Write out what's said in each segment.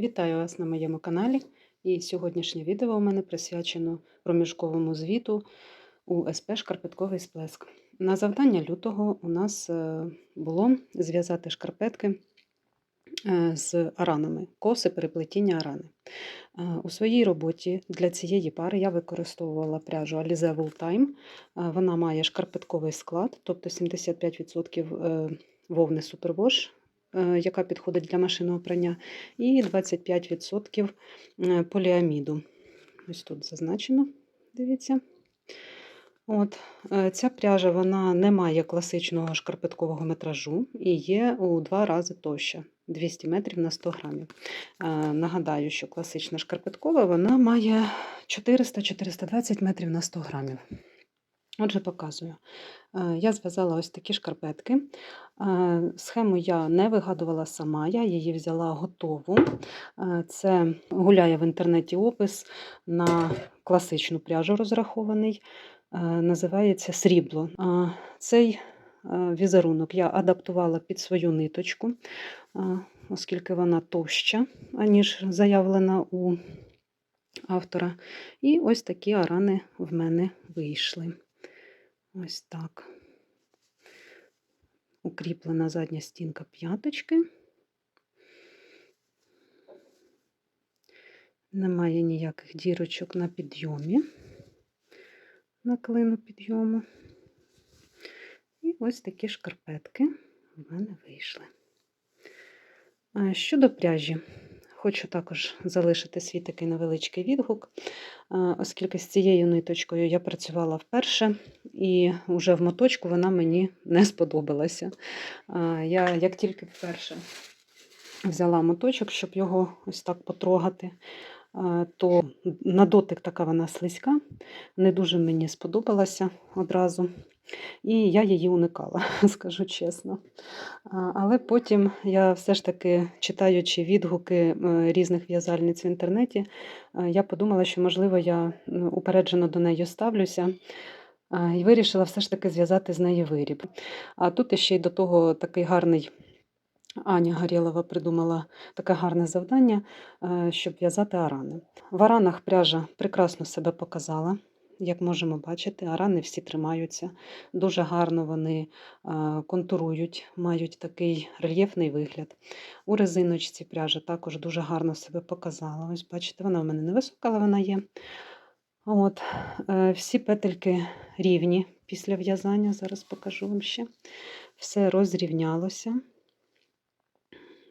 Вітаю вас на моєму каналі. І сьогоднішнє відео у мене присвячено проміжковому звіту у СП Шкарпетковий сплеск. На завдання лютого у нас е, було зв'язати шкарпетки е, з аранами, коси переплетіння арани. Е, У своїй роботі для цієї пари я використовувала пряжу Alize Wool Time. Вона має шкарпетковий склад, тобто 75% е, вовни е, яка підходить для машинного прання, і 25% е, поліаміду. Ось тут зазначено, дивіться. От, е, ця пряжа вона не має класичного шкарпеткового метражу і є у два рази товща 200 метрів на 100 грамів. Е, Нагадаю, що класична шкарпеткова вона має 400-420 метрів на 100 грамів. Отже, показую. Е, Я зв'язала ось такі шкарпетки. Е, Схему я не вигадувала сама, я її взяла готову. Е, Це гуляє в інтернеті опис на класичну пряжу розрахований. Називається срібло. Цей візерунок я адаптувала під свою ниточку, оскільки вона товща, аніж заявлена у автора. І ось такі арани в мене вийшли. Ось так. Укріплена задня стінка п'яточки. Немає ніяких дірочок на підйомі, на клину підйому. І ось такі шкарпетки в мене вийшли. Щодо пряжі, хочу також залишити свій такий невеличкий відгук, оскільки з цією ниточкою я працювала вперше, і вже в моточку вона мені не сподобалася. Я як тільки вперше взяла моточок, щоб його ось так потрогати, то на дотик така вона слизька, не дуже мені сподобалася одразу. І я її уникала, скажу чесно. Але потім я все ж таки, читаючи відгуки е, різних в'язальниць в інтернеті, е, я подумала, що, можливо, я упереджено до неї ставлюся. І вирішила все ж таки зв'язати з неї виріб. А тут ще й до того такий гарний Аня Горєлова придумала таке гарне завдання, е, щоб в'язати арани. В аранах пряжа прекрасно себе показала. Як можемо бачити, арани всі тримаються, дуже гарно вони контурують, мають такий рельєфний вигляд. У резиночці пряжа також дуже гарно себе показала. Ось бачите, вона в мене невисока, але вона є. От, е, всі петельки рівні після в'язання, зараз покажу вам ще. Все розрівнялося.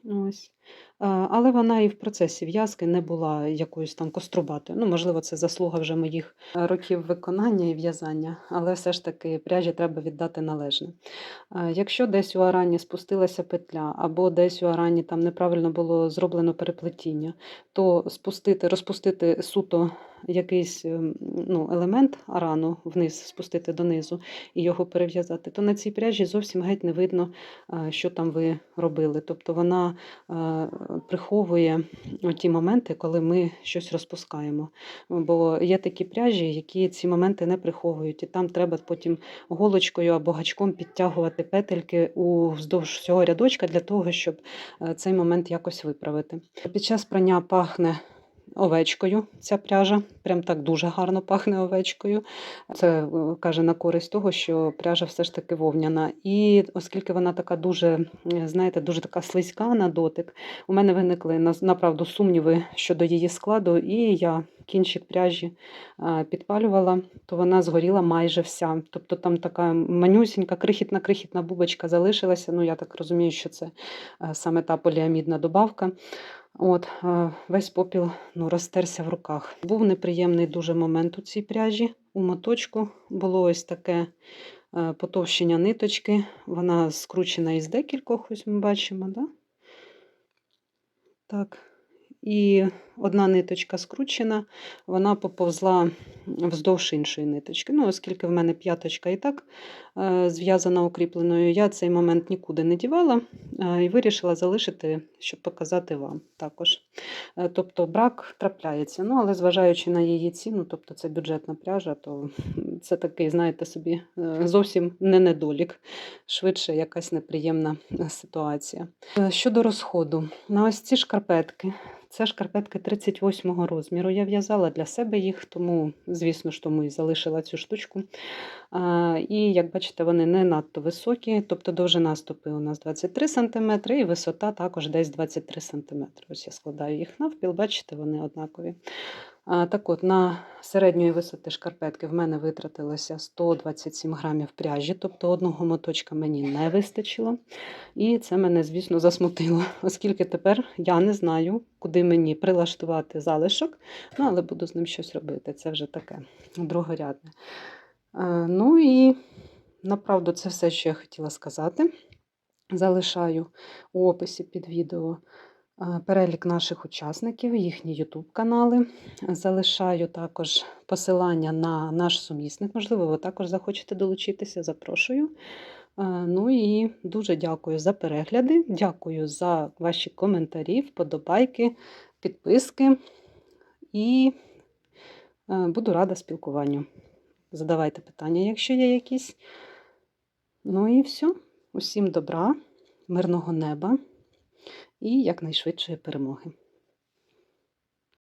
Ось. А, Але вона і в процесі в'язки не була якоюсь там кострубатою. Ну, можливо, це заслуга вже моїх е, років виконання і в'язання, але все ж таки пряжі треба віддати належне. Якщо десь у арані спустилася петля, або десь у арані там неправильно було зроблено переплетіння, то спустити, розпустити суто якийсь ем, ну, елемент арану вниз, спустити донизу і його перев'язати, то на цій пряжі зовсім геть не видно, що там ви робили. Тобто вона е, приховує ті моменти, коли ми щось розпускаємо. Бо є такі пряжі, які ці моменти не приховують, і там треба потім голочкою або гачком підтягувати петельки уздовж цього рядочка для того, щоб е, цей момент якось виправити. Під час прання пахне. Овечкою ця пряжа, прям так дуже гарно пахне овечкою. Це е, каже на користь того, що пряжа все ж таки вовняна. І оскільки вона така дуже, е, знаєте, дуже така слизька на дотик, у мене виникли направду сумніви щодо її складу, і я кінчик пряжі підпалювала, то вона згоріла майже вся. Тобто там така манюсінька, крихітна, крихітна бубочка залишилася. Ну, я так розумію, що це е, саме та поліамідна добавка. От, е, весь попіл ну, розтерся в руках. Був неприємний дуже момент у цій пряжі. У моточку було ось таке е, потовщення ниточки. Вона скручена із декількох, ось ми бачимо, да? Так. І одна ниточка скручена, вона поповзла вздовж іншої ниточки. Ну, оскільки в мене п'яточка і так е, зв'язана укріпленою, я цей момент нікуди не дівала е, і вирішила залишити, щоб показати вам також. Е, Тобто брак трапляється. Ну, але зважаючи на її ціну, тобто це бюджетна пряжа, то це такий, знаєте собі, зовсім не недолік, швидше якась неприємна ситуація. Щодо розходу, на ось ці шкарпетки. Це шкарпетки 38 розміру. Я в'язала для себе їх, тому, звісно ж, тому і залишила цю штучку. А, І як бачите, вони не надто високі, тобто довжина стопи у нас 23 см і висота також десь 23 см. Ось я складаю їх навпіл, бачите, вони однакові. А, Так от, на середньої висоти шкарпетки в мене витратилося 127 грамів пряжі, тобто одного моточка мені не вистачило. І це мене, звісно, засмутило, оскільки тепер я не знаю, куди мені прилаштувати залишок, ну, але буду з ним щось робити. Це вже таке другорядне. Е, Ну і направду це все, що я хотіла сказати. Залишаю у описі під відео перелік наших учасників, їхні YouTube канали. Залишаю також посилання на наш сумісник. Можливо, ви також захочете долучитися, запрошую. Ну і дуже дякую за перегляди, дякую за ваші коментарі, вподобайки, підписки. І е, буду рада спілкуванню. Задавайте питання, якщо є якісь. Ну і все. Усім добра, мирного неба і якнайшвидшої перемоги.